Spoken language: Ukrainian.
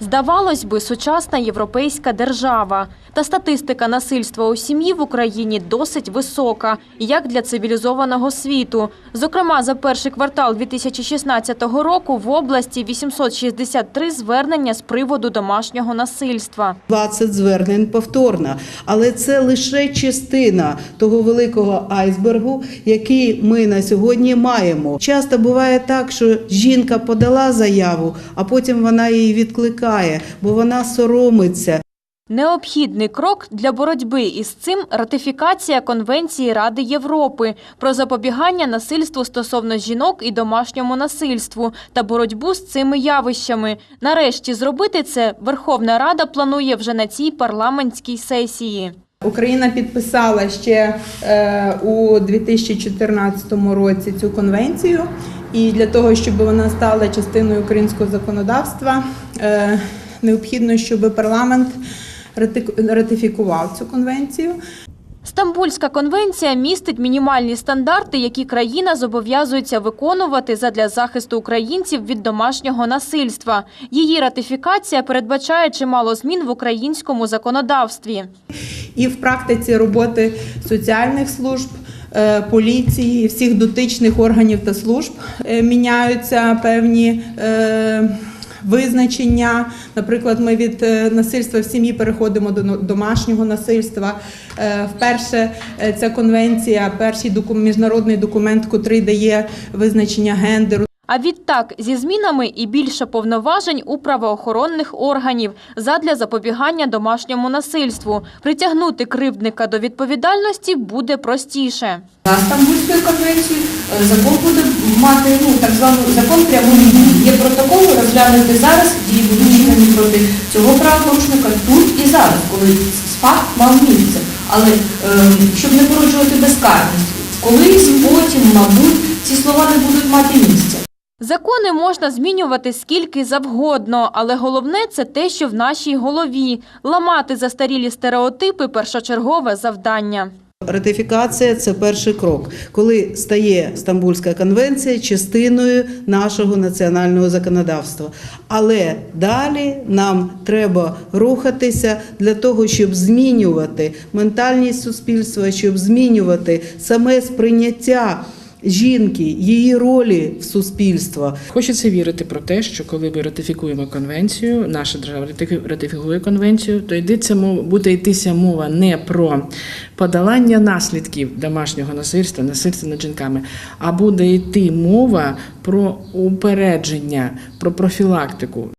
Здавалось би, сучасна європейська держава. Та статистика насильства у сім'ї в Україні досить висока, як для цивілізованого світу. Зокрема, за перший квартал 2016 року в області 863 звернення з приводу домашнього насильства. 20 звернень повторно. Але це лише частина того великого айсбергу, який ми на сьогодні маємо. Часто буває так, що жінка подала заяву, а потім вона її відкликає, бо вона соромиться. Необхідний крок для боротьби із цим – ратифікація Конвенції Ради Європи про запобігання насильству стосовно жінок і домашньому насильству та боротьбу з цими явищами. Нарешті зробити це Верховна Рада планує вже на цій парламентській сесії. Україна підписала ще е, у 2014 році цю конвенцію, і для того, щоб вона стала частиною українського законодавства, е, необхідно, щоб парламент рати- ратифікував цю конвенцію. Стамбульська конвенція містить мінімальні стандарти, які країна зобов'язується виконувати задля захисту українців від домашнього насильства. Її ратифікація передбачає чимало змін в українському законодавстві. І в практиці роботи соціальних служб, поліції, всіх дотичних органів та служб е, міняються певні. е, Визначення, наприклад, ми від е, насильства в сім'ї переходимо до домашнього насильства. Е, Вперше е, ця конвенція, перший міжнародний документ, котрий дає визначення гендеру. А відтак зі змінами і більше повноважень у правоохоронних органів задля запобігання домашньому насильству. Притягнути кривдника до відповідальності буде простіше. За Стамбульською конвенцією е, закон буде мати ну так званий закон прямої. Є протокол розглянути зараз, дії будуть проти цього правопорушника тут і зараз, коли факт мав місце. Але е, щоб не породжувати безкарність, колись потім, мабуть, ці слова не будуть мати місця. Закони можна змінювати скільки завгодно, але головне це те, що в нашій голові. Ламати застарілі стереотипи – першочергове завдання. Ратифікація це перший крок, коли стає Стамбульська конвенція частиною нашого національного законодавства. Але далі нам треба рухатися для того, щоб змінювати ментальність суспільства, щоб змінювати саме сприйняття жінки, її ролі в суспільства. Хочеться вірити про те, що коли ми ратифікуємо конвенцію, наша держава ратифікує конвенцію, то йдеться буде йтися мова не про подолання наслідків домашнього насильства, насильства над жінками, а буде йти мова про упередження, про профілактику.